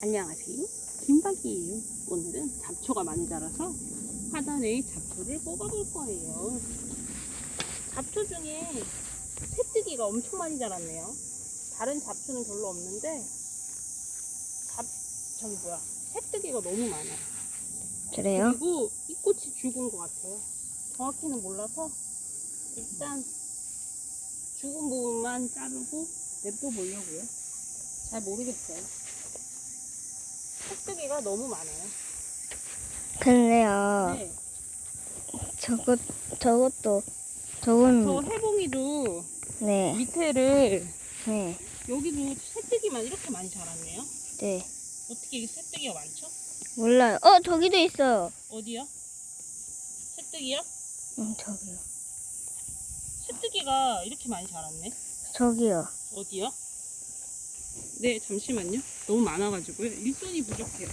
안녕하세요. 김박이에요. 오늘은 잡초가 많이 자라서 화단에 잡초를 뽑아볼 거예요. 잡초 중에 새뜨기가 엄청 많이 자랐네요. 다른 잡초는 별로 없는데 잡 저기 뭐야 새뜨기가 너무 많아요. 그래요? 그리고 이 꽃이 죽은 것 같아요. 정확히는 몰라서 일단 죽은 부분만 자르고 냅둬 보려고요. 잘 모르겠어요. 새뜨기가 너무 많아요. 근데요, 네. 저것, 저것도, 저건, 저 해봉이도 네, 밑에를 네, 여기도 새뜨기만 이렇게 많이 자랐네요. 네. 어떻게 이게 새뜨기가 많죠? 몰라요. 어, 저기도 있어요. 어디요? 새뜨기요? 응, 저기요. 새뜨기가 이렇게 많이 자랐네. 저기요. 어디요? 네, 잠시만요. 너무 많아가지고요. 일손이 부족해요.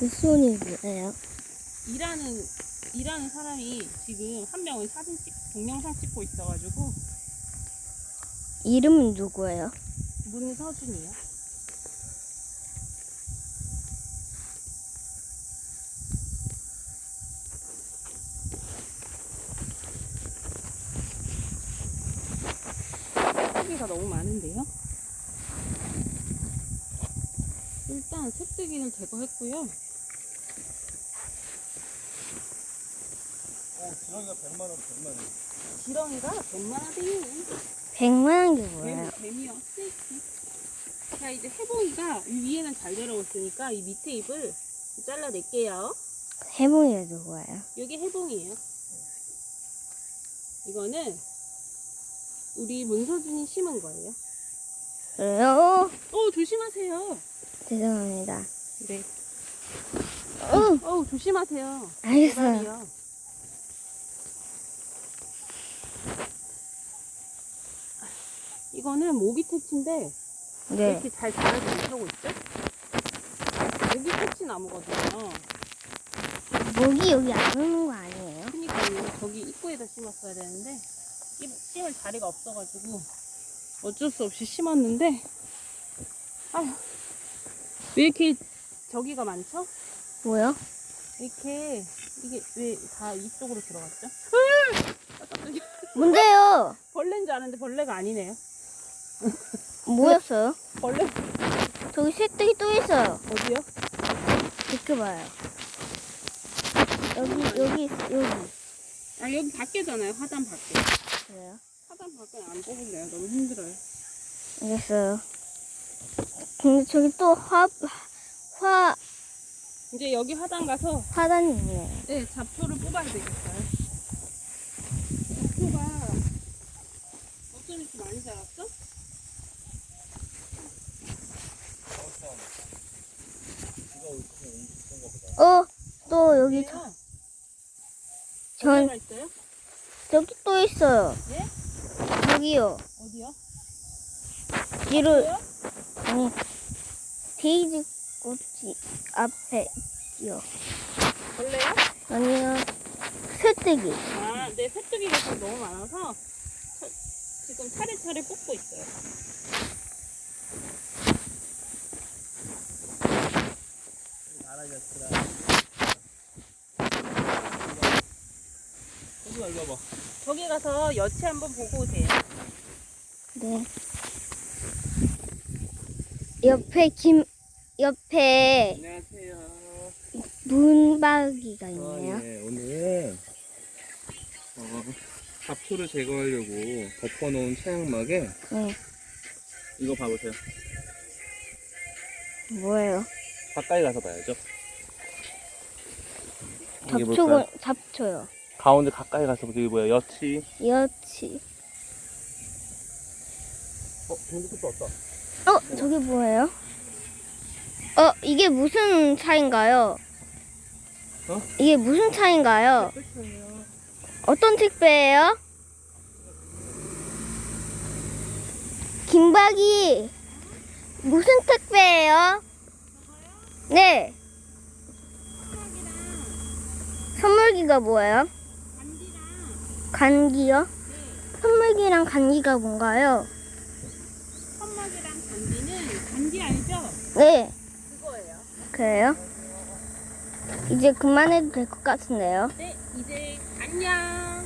이 손이 뭐예요? 일하는 일하는 사람이 지금 한 명은 사진 찍 동영상 찍고 있어가지고 이름은 누구예요? 문서준이요. 새뜨기가 너무 많은데요. 일단 새뜨기를 제거했고요. 어, 지렁이가 100만 원, 100만 원. 지렁이가 100만 원이에요. 백만한 게 뭐예요? 뱀, 뱀이요. 스네이크. 자, 이제 해봉이가 이 위에는 잘 자라왔으니까 이 밑에 잎을 잘라낼게요. 해몽이가 누구예요? 여기 해봉이에요. 이거는 우리 문서준이 심은 거예요. 그래요? 어, 조심하세요. 죄송합니다. 네. 어, 어, 조심하세요. 알겠어요. 제발이요. 이거는 모기 퇴치인데 왜 네. 이렇게 잘 자라지 못하고 있죠? 모기 퇴치 나무거든요. 목이 여기 안 오는 거 아니에요? 그니까요. 저기 입구에다 심었어야 되는데 심- 심을 자리가 없어가지고 어쩔 수 없이 심었는데 아휴 왜 이렇게 저기가 많죠? 뭐요? 이렇게 이게 왜 다 이쪽으로 들어갔죠? 뭔데요? 벌레인 줄 알았는데 벌레가 아니네요. 뭐였어요? 벌레 저기 새뜨기 또 있어요. 어디요? 비켜봐요. 여기, 여기, 있- 여기. 아 여기 밖에잖아요. 화단 밖에. 그래요? 화단 밖에 안 뽑을래요. 너무 힘들어요. 알겠어요. 근데 저기 또 화, 화, 이제 여기 화단 가서 화단이 있네요. 네, 잡초를 뽑아야 되겠어요. 잡초가 어쩜 이렇게 많이 보다. 어, 또 여기 저, 전, 있어요? 저기 또 있어요. 예? 여기요. 어디요? 뒤로? 아니, 데이지 꽃이 앞에요. 벌레요? 아니요. 새뜨기. 아, 네, 새뜨기가 지금 너무 많아서 차- 지금 차례차례 뽑고 있어요. 알아졌더라. 호수야, 일로 와봐. 저기 가서 여치 한번 보고 오세요. 네. 옆에 김, 옆에 안녕하세요. 문박이가 있네요. 아, 예, 오늘 어, 잡초를 제거하려고 덮어놓은 차양막에 네. 이거 봐보세요. 뭐예요? 가까이 가서 봐야죠. 이게 뭘까요? 잡초가, 잡초요. 가운데 가까이 가서 보세요. 이게 뭐야? 여치. 여치. 어, 정도 끝도 없다. 어, 저기 뭐예요? 어, 이게 무슨 차인가요? 어? 이게 무슨 차인가요? 어떤 택배예요? 김박이 무슨 택배예요? 네. 선물기가 뭐예요? 간기요? 네, 선물기랑 간기가 뭔가요? 천막이랑 간디는 간디 알죠? 네. 그래요? 이제 그만해도 될 것 같은데요? 네, 이제 안녕.